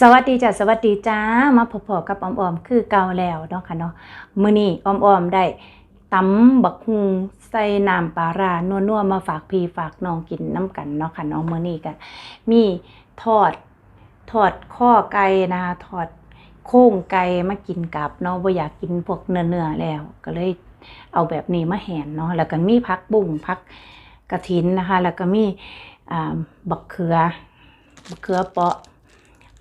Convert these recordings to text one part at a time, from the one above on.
สวัสดีจ้ะสวัสดีจ้ามาพบๆกับออมๆคือเก่าแล้วเนาะค่ะเนาะมื้อนี้ออมๆได้ตำบักฮุงใส่น้ำปลาร้านัวๆมาฝากพี่ฝากน้องกินน้ำกันเนาะค่ะเนาะมื้อนี้ก็มีทอดทอดข้อไก่นะคะทอดโค้งไก่มากินกับเนาะบ่อยากกินพวกเนื้อๆแล้ว ก็เลยเอาแบบนี้มาแห่นเนาะแล้วก็มีผักบุ้งผักกระถินนะคะ แล้วก็มีอ่าบักเขือบักเขือเปาะ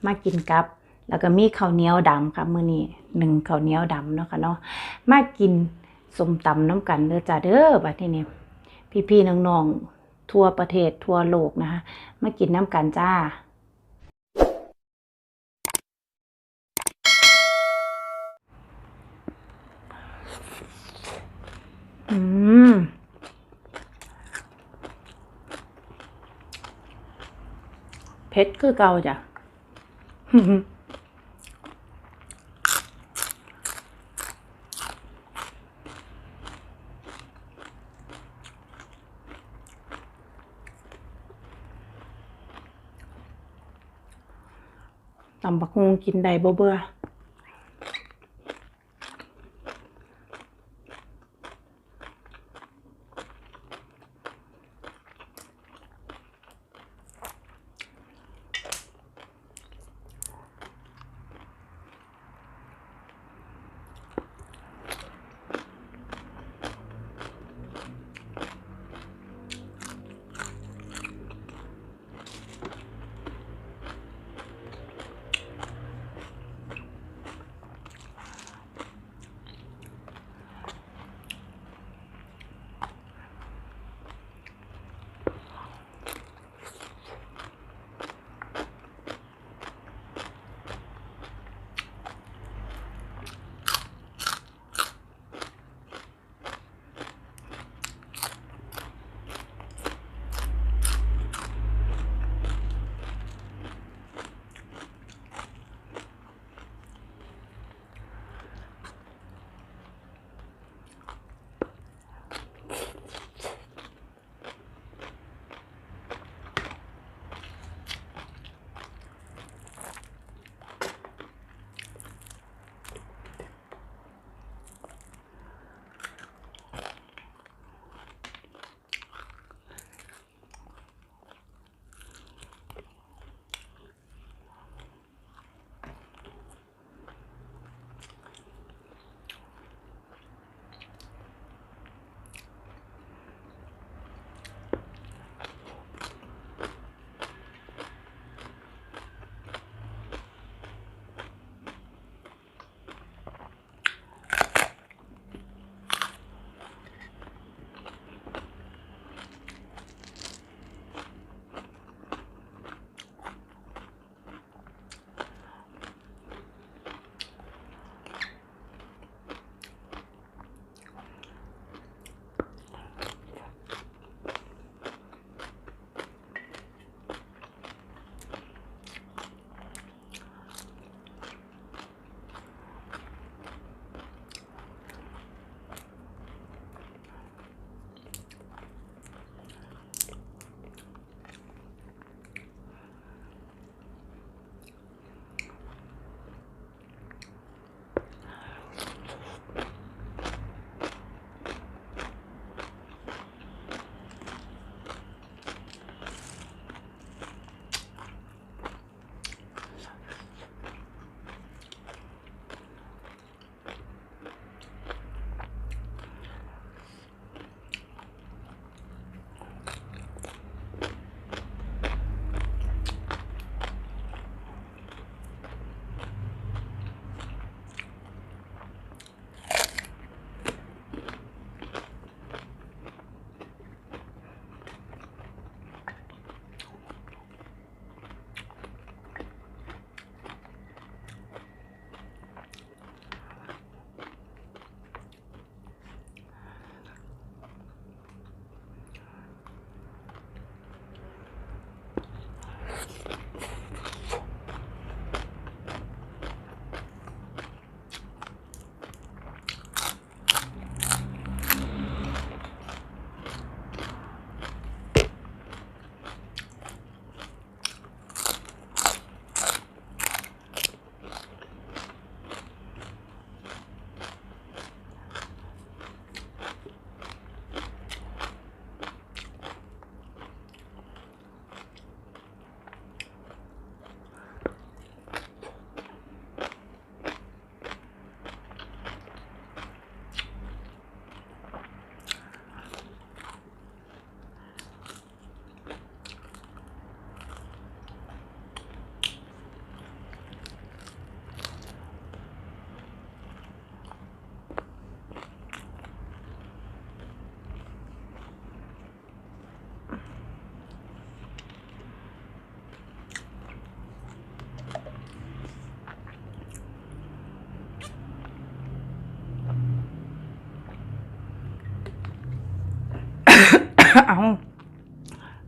มากินกับ แล้วก็มีข้าวเหนียวดำค่ะมื้อนี้หนึ่งข้าวเหนียวดำเนาะค่ะเนาะมากินส้มตำน้ำกันเด้อจ้าเด้อบัดทีนี้พี่ๆน้องๆทั่วประเทศทั่วโลกนะคะ มากินน้ำกันจ้าอืมเผ็ดคือเก่าจ้ะ ตำบักฮุงกินได้บ่เบื่อ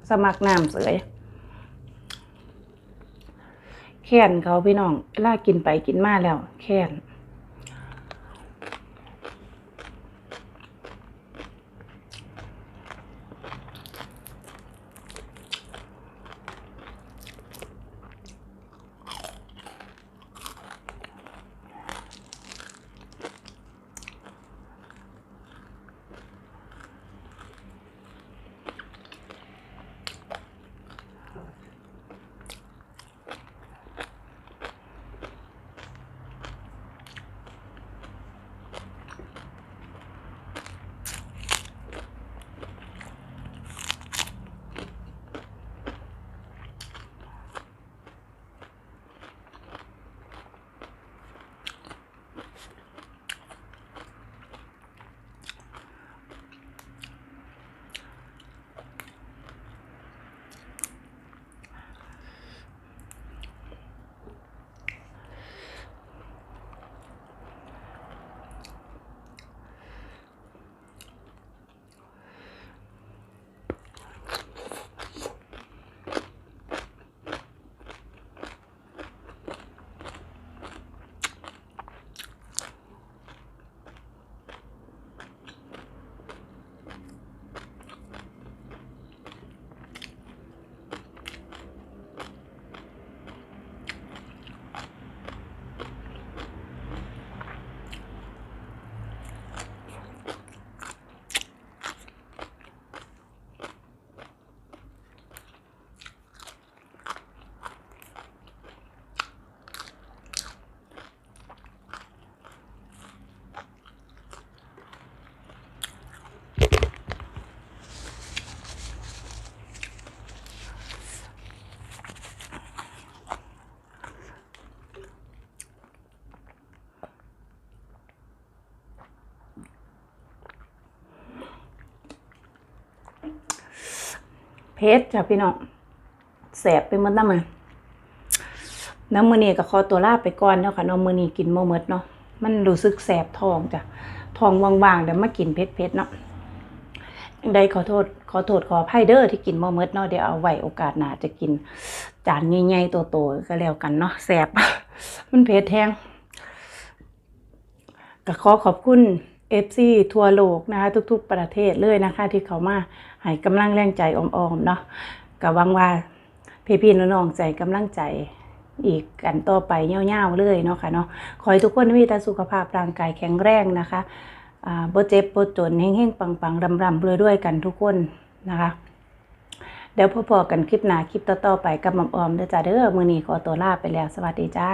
สมัครน้ำเสยแค้นเขาพี่น้องเวลากินไปกินมาแล้ว แค้น ชรจ้ะพี่น้องแสบไปหมดน้ำมันน้ำมือนี้ก็ขอตัวลาไปก่อนเนาะค่ะน้องมือนี้กินโมเมดเนาะมันรู้สึกแสบท้องจ้ะท้องว่างๆเดี๋ยวมากินเพชรเพชรเนาะยังใดขอโทษขอโทษขออภัยเด้อที่กินโมเมดเนาะเดี๋ยวเอาไว้โอกาสหน้าจะกินจานใหญ่ๆโตๆก็แล้วกันเนาะแสบมันเผ็ดแทงก็ขอขอบคุณ FC ทั่วโลกนะคะทุกๆประเทศเลยนะคะ ที่เขามาให้กำลังแรงใจออมๆเนาะก็หวังว่าพี่ๆน้องๆใจกำลังใจอีกกันต่อไปเงาวๆเลยเนาะค่ะเนาะขอให้ทุกคนมีแต่สุขภาพร่างกายแข็งแรงนะคะอ่าบ่เจ็บบ่จนเฮงๆ ปังๆรำๆรวยๆกันทุกคนนะคะ เดี๋ยวพอๆกันคลิปหน้าคลิปต่อๆไปกับหมอมอมเด้อจ้าเด้อมือนี้ขอตัวลาไปแล้ว สวัสดีจ้า